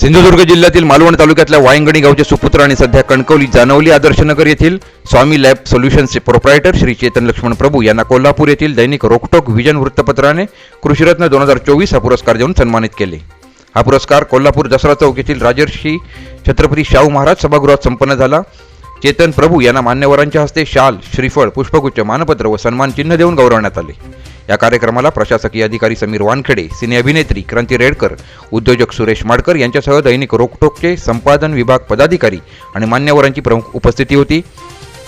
Sindhudurg जिल्ह्यातील मालवण तालुक्यातल्या वायंगणी गावचे सुपुत्र आणि सध्या कणकवली जानवली आदर्शनगर येथील स्वामी लॅब सोल्युशन्सचे प्रोप्रायटर श्री चेतन लक्ष्मण प्रभू यांना कोल्हापूर येथील दैनिक रोकटोक विजन वृत्तपत्राने कृषीरत्न दोन हजार चोवीस हा पुरस्कार देऊन सन्मानित केले. हा पुरस्कार कोल्हापूर दसरा चौक येथील राजर्षी छत्रपती शाहू महाराज सभागृहात संपन्न झाला. चेतन प्रभू यांना मान्यवरांच्या हस्ते शाल श्रीफळ पुष्पगुच्छ मानपत्र व सन्मान चिन्ह देऊन गौरवण्यात आले. या कार्यक्रमाला प्रशासकीय अधिकारी समीर वानखेडे सिने अभिनेत्री क्रांती रेडकर उद्योजक सुरेश माडकर यांच्यासह दैनिक रोकटोकचे संपादन विभाग पदाधिकारी आणि मान्यवरांची प्रमुख उपस्थिती होती.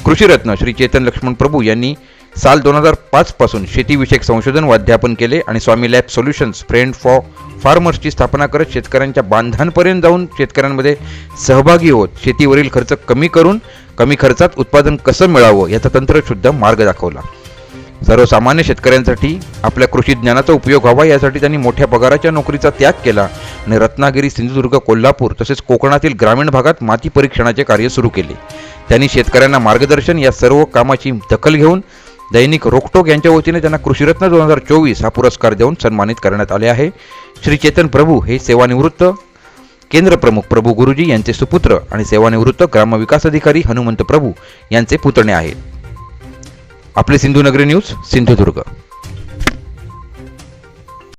कृषीरत्न श्री चेतन लक्ष्मण प्रभू यांनी साल दोन हजार पाचपासून शेतीविषयक संशोधन व अध्यापन केले आणि Swami lab solutions friend for फार्मर्सची स्थापना करत शेतकऱ्यांच्या बांधांपर्यंत जाऊन शेतकऱ्यांमध्ये सहभागी होत शेतीवरील खर्च कमी करून कमी खर्चात उत्पादन कसं मिळावं याचा तंत्रशुद्ध मार्ग दाखवला. सर्वसामान्य शेतकऱ्यांसाठी आपल्या कृषी ज्ञानाचा उपयोग व्हावा यासाठी त्यांनी मोठ्या पगाराच्या नोकरीचा त्याग केला. आणि रत्नागिरी सिंधुदुर्ग कोल्हापूर तसेच कोकणातील ग्रामीण भागात माती परीक्षणाचे कार्य सुरू केले. त्यांनी शेतकऱ्यांना मार्गदर्शन या सर्व कामाची दखल घेऊन दैनिक रोकटोक यांच्या वतीने त्यांना कृषीरत्न दोन हजार चोवीस हा पुरस्कार देऊन सन्मानित करण्यात आले आहे. श्री चेतन प्रभू हे सेवानिवृत्त केंद्र प्रमुख प्रभू गुरुजी यांचे सुपुत्र आणि सेवानिवृत्त ग्रामविकास अधिकारी हनुमंत प्रभू यांचे पुतणे आहेत. आपले सिंधुनगरी न्यूज सिंधुदुर्ग.